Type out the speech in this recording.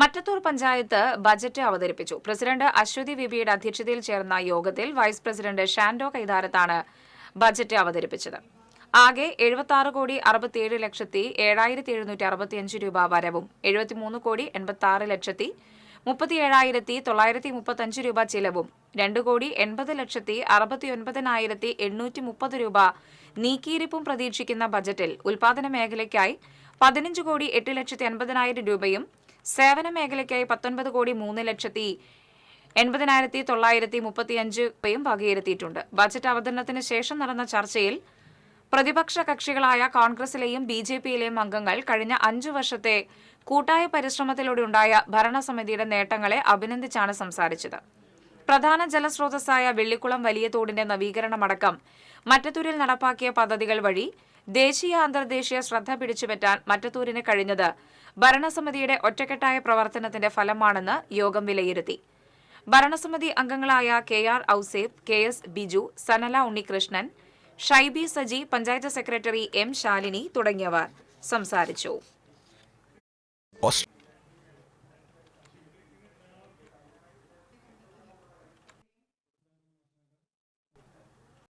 Mattathur panchayat budget അവതരിപ്പിച്ചു. President Aswathy വിബിയുടെ അധ്യക്ഷതയിൽ ചേർന്ന യോഗത്തിൽ വൈസ് പ്രസിഡന്റ് ഷാൻഡോ കൈതാരത്താണ് ബജറ്റ് അവതരിപ്പിച്ചത്. ആകെ എഴുപത്തി ആറ് കോടി അറുപത്തിയേഴ് ലക്ഷത്തി ഏഴായിരത്തി എഴുന്നൂറ്റി അറുപത്തിയഞ്ച് രൂപ വരവും എഴുപത്തിമൂന്ന് കോടി എൺപത്തി ആറ് ലക്ഷത്തി മുപ്പത്തിയേഴായിരത്തി തൊള്ളായിരത്തി മുപ്പത്തഞ്ച് രൂപ ചിലവും രണ്ട് കോടി എൺപത് ലക്ഷത്തി അറുപത്തി ഒൻപതിനായിരത്തി എണ്ണൂറ്റി മുപ്പത് രൂപ നീക്കിയിരിപ്പും പ്രതീക്ഷിക്കുന്ന ബജറ്റിൽ ഉൽപാദന മേഖലയ്ക്കായി പതിനഞ്ച് കോടി എട്ട് ലക്ഷത്തി അൻപതിനായിരം രൂപയും സേവന മേഖലയ്ക്കായി പത്തൊൻപത് കോടി മൂന്ന് ലക്ഷത്തി എൺപതിനായിരത്തി തൊള്ളായിരത്തി മുപ്പത്തിയഞ്ച് രൂപയും വകയിരുത്തിയിട്ടുണ്ട്. ബജറ്റ് അവതരണത്തിന് ശേഷം നടന്ന ചർച്ചയിൽ പ്രതിപക്ഷ കക്ഷികളായ കോൺഗ്രസിലെയും ബി ജെ പിയിലെയും അംഗങ്ങൾ കഴിഞ്ഞ അഞ്ചു വർഷത്തെ കൂട്ടായ പരിശ്രമത്തിലൂടെ ഉണ്ടായ ഭരണസമിതിയുടെ നേട്ടങ്ങളെ അഭിനന്ദിച്ചാണ് സംസാരിച്ചത്. പ്രധാന ജലസ്രോതസ്സായ വെള്ളിക്കുളം വലിയ തോടിന്റെ നവീകരണമടക്കം മറ്റത്തൂരിൽ നടപ്പാക്കിയ പദ്ധതികൾ വഴി ദേശീയ അന്തർദേശീയ ശ്രദ്ധ പിടിച്ചുപറ്റാൻ മറ്റത്തൂരിന് കഴിഞ്ഞത് ഭരണസമിതിയുടെ ഒറ്റക്കെട്ടായ പ്രവർത്തനത്തിന്റെ ഫലമാണെന്ന് യോഗം വിലയിരുത്തി. ഭരണസമിതി അംഗങ്ങളായ K R Ouseph K S Biju Sanala Unnikrishnan Shaibi Saji panchayat secretary M Shalini തുടങ്ങിയവർ സംസാരിച്ചു.